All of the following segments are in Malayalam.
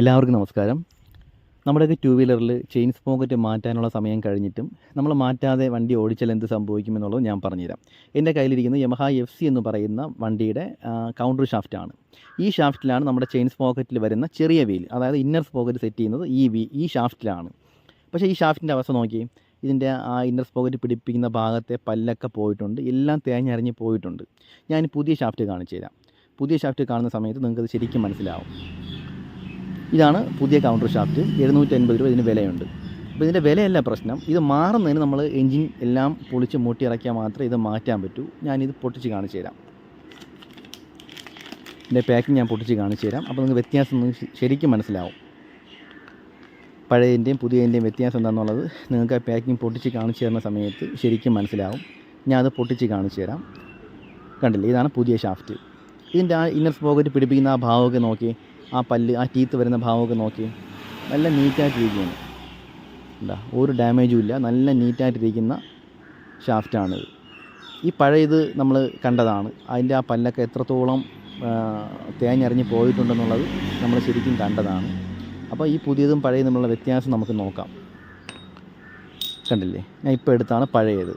എല്ലാവർക്കും നമസ്കാരം. നമ്മുടെയൊക്കെ ടു വീലറിൽ ചെയിൻ സ്പോക്കറ്റ് മാറ്റാനുള്ള സമയം കഴിഞ്ഞിട്ടും നമ്മൾ മാറ്റാതെ വണ്ടി ഓടിച്ചാൽ എന്ത് സംഭവിക്കുമെന്നുള്ളത് ഞാൻ പറഞ്ഞുതരാം. എന്റെ കയ്യിലിരിക്കുന്ന യമഹ എഫ് സി എന്ന് പറയുന്ന വണ്ടിയുടെ കൗണ്ടർ ഷാഫ്റ്റാണ് ഈ ഷാഫ്റ്റിലാണ് നമ്മുടെ ചെയിൻ സ്പോക്കറ്റിൽ വരുന്ന ചെറിയ വീൽ അതായത് ഇന്നർ സ്പോക്കറ്റ് സെറ്റ് ചെയ്യുന്നത് ഈ വീ ഈ ഷാഫ്റ്റിലാണ് പക്ഷേ ഈ ഷാഫ്റ്റിന്റെ അവസ്ഥ നോക്കി ഇതിന്റെ ആ ഇന്നർ സ്പോക്കറ്റ് പിടിപ്പിക്കുന്ന ഭാഗത്തെ പല്ലൊക്കെ പോയിട്ടുണ്ട് എല്ലാം തേഞ്ഞറിഞ്ഞ് പോയിട്ടുണ്ട്. ഞാൻ പുതിയ ഷാഫ്റ്റ് കാണിച്ചു തരാം പുതിയ ഷാഫ്റ്റ് കാണുന്ന സമയത്ത് നിങ്ങൾക്കത് ശരിക്കും മനസ്സിലാവും. ഇതാണ് പുതിയ കൗണ്ടർ ഷാഫ്റ്റ് എഴുന്നൂറ്റി അൻപത് രൂപ ഇതിന് വിലയുണ്ട്. അപ്പോൾ ഇതിന്റെ വിലയല്ല പ്രശ്നം. ഇത് മാറുന്നതിന് നമ്മൾ എൻജിൻ എല്ലാം പൊളിച്ച് മൂട്ടി ഇറക്കിയാൽ മാത്രമേ ഇത് മാറ്റാൻ പറ്റൂ. ഞാനിത് പൊട്ടിച്ച് കാണിച്ചു തരാം. ഇതിന്റെ പാക്കിംഗ് ഞാൻ പൊട്ടിച്ച് കാണിച്ചു തരാം. അപ്പോൾ നിങ്ങൾക്ക് വ്യത്യാസം ശരിക്കും മനസ്സിലാവും. പഴയതിന്റെയും പുതിയതിന്റെയും വ്യത്യാസം എന്താണെന്നുള്ളത് നിങ്ങൾക്ക് ആ പാക്കിംഗ് പൊട്ടിച്ച് കാണിച്ചു തരുന്ന സമയത്ത് ശരിക്കും മനസ്സിലാവും. ഞാൻ അത് പൊട്ടിച്ച് കാണിച്ചു തരാം. കണ്ടില്ലേ? ഇതാണ് പുതിയ ഷാഫ്റ്റ് ഇതിന്റെ ആ ഇന്നർ സ്പോക്കറ്റ് പിടിപ്പിക്കുന്ന ആ ഭാവമൊക്കെ നോക്കി ആ പല്ല് ആ ടീത്ത് വരുന്ന ഭാവമൊക്കെ നോക്കി. നല്ല നീറ്റായിട്ടിരിക്കുകയാണ് എന്താ ഒരു ഡാമേജും ഇല്ല. നല്ല നീറ്റായിട്ടിരിക്കുന്ന ഷാഫ്റ്റാണിത് ഈ പഴയത് നമ്മൾ കണ്ടതാണ്. അതിന്റെ ആ പല്ലൊക്കെ എത്രത്തോളം തേഞ്ഞറിഞ്ഞ് പോയിട്ടുണ്ടെന്നുള്ളത് നമ്മൾ ശരിക്കും കണ്ടതാണ്. അപ്പോൾ ഈ പുതിയതും പഴയതും തമ്മിലുള്ള വ്യത്യാസം നമുക്ക് നോക്കാം. കണ്ടില്ലേ? ഞാൻ ഇപ്പോൾ എടുത്താണ് പഴയത്.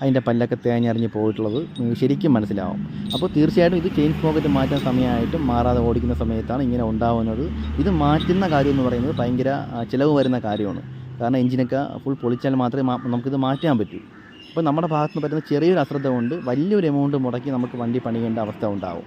അതിന്റെ പല്ലൊക്കെ തേഞ്ഞറിഞ്ഞ് പോയിട്ടുള്ളത് ശരിക്കും മനസ്സിലാവും. അപ്പോൾ തീർച്ചയായിട്ടും ഇത് ചെയിൻ സ്മോക്കറ്റ് മാറ്റാൻ സമയമായിട്ടും മാറാതെ ഓടിക്കുന്ന സമയത്താണ് ഇങ്ങനെ ഉണ്ടാവുന്നത്. ഇത് മാറ്റുന്ന കാര്യം എന്ന് പറയുന്നത് ഭയങ്കര ചിലവ് വരുന്ന കാര്യമാണ്. കാരണം എഞ്ചിനൊക്കെ ഫുൾ പൊളിച്ചാൽ മാത്രമേ നമുക്കിത് മാറ്റാൻ പറ്റൂ. അപ്പോൾ നമ്മുടെ ഭാഗത്ത് നിന്ന് പറ്റുന്ന ചെറിയൊരു അശ്രദ്ധ കൊണ്ട് വലിയൊരു എമൗണ്ട് മുടക്കി നമുക്ക് വണ്ടി പണിയേണ്ട അവസ്ഥ ഉണ്ടാവും.